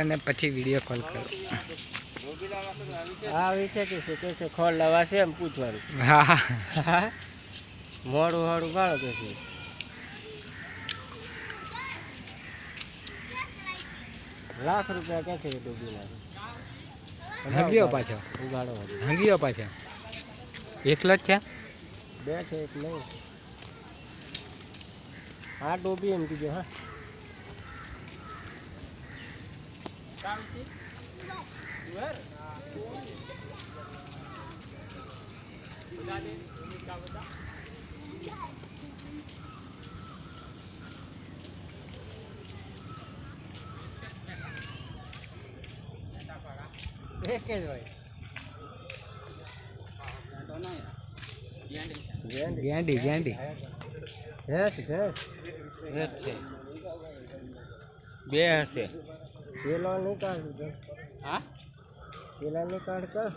અને પછી video call કરો. છે કે છે કે છે ખોળ લવાશે છે એમ પૂછવાનું. હા હા. મોડું મોડું ગાળો કે છે લાખ રૂપિયા કે છે ડૂબીના? હંગીઓ પાછો. ઉગાડો હંગીઓ પાછો. એકલો જ છે? બે છે એક નહીં. હા ડૂબી એમ કીધું હા. એક જ હોય. ગેંડી. ગેંડી ગેંડી ભેંસ. ભેંસ છે. બે હશે. केला काट दो। हाँ? केला काट कर।